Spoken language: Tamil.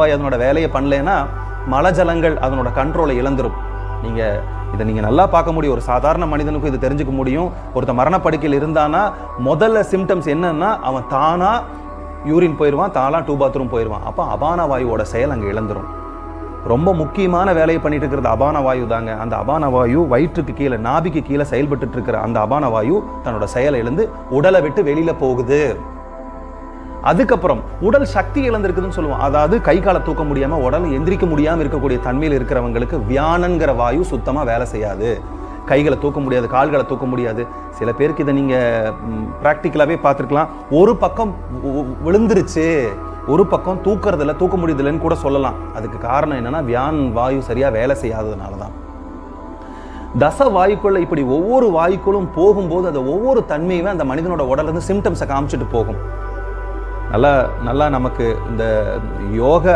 வாயு அதனோட வேலையை பண்ணலைன்னா மலஜலங்கள் அதனோட கண்ட்ரோலை இழந்துரும். நீங்கள் இதை நீங்கள் நல்லா பார்க்க முடியும். ஒரு சாதாரண மனிதனுக்கும் இது தெரிஞ்சுக்க முடியும். ஒருத்த மரணப்படுக்கையில் இருந்தானா முதல்ல சிம்டம்ஸ் என்னன்னா அவன் தானா யூரின் போயிடுவான் தானா டூ பாத்ரூம் போயிடுவான். அப்போ அபான வாயுவோட செயல் அங்கே இழந்துரும். ரொம்ப முக்கியமான வேலையை பண்ணிட்டு இருக்கிறது அபான வாயு தாங்க. அந்த அபான வாயு வயிற்றுக்கு கீழே நாபிக்கு கீழே செயல்பட்டு இருக்கிற அந்த அபான வாயு தன்னோட செயலை இழந்து உடலை விட்டு வெளியில போகுது. அதுக்கப்புறம் உடல் சக்தி இழந்திருக்குதுன்னு சொல்லுவோம். அதாவது கை காலை தூக்க முடியாம உடல் எந்திரிக்க முடியாம இருக்கக்கூடிய தன்மையில் இருக்கிறவங்களுக்கு வியானங்கிற வாயு சுத்தமா வேலை செய்யாது. கைகளை தூக்க முடியாது கால்களை தூக்க முடியாது. சில பேருக்கு இதை நீங்க ப்ராக்டிக்கலாகவே பார்த்துருக்கலாம். ஒரு பக்கம் விழுந்துருச்சு. ஒரு பக்கம் தூக்கறதில்ல தூக்க முடியுதில்லைன்னு கூட சொல்லலாம். அதுக்கு காரணம் என்னன்னா வியான் வாயு சரியா வேலை செய்யாததுனால தான் தச வாயுக்குள்ள இப்படி ஒவ்வொரு வாயுக்களும் போகும்போது அது ஒவ்வொரு தன்மையுமே அந்த மனிதனோட உடல்ல இருந்து சிம்டம்ஸை காமிச்சிட்டு போகும். நல்லா நல்லா நமக்கு இந்த யோக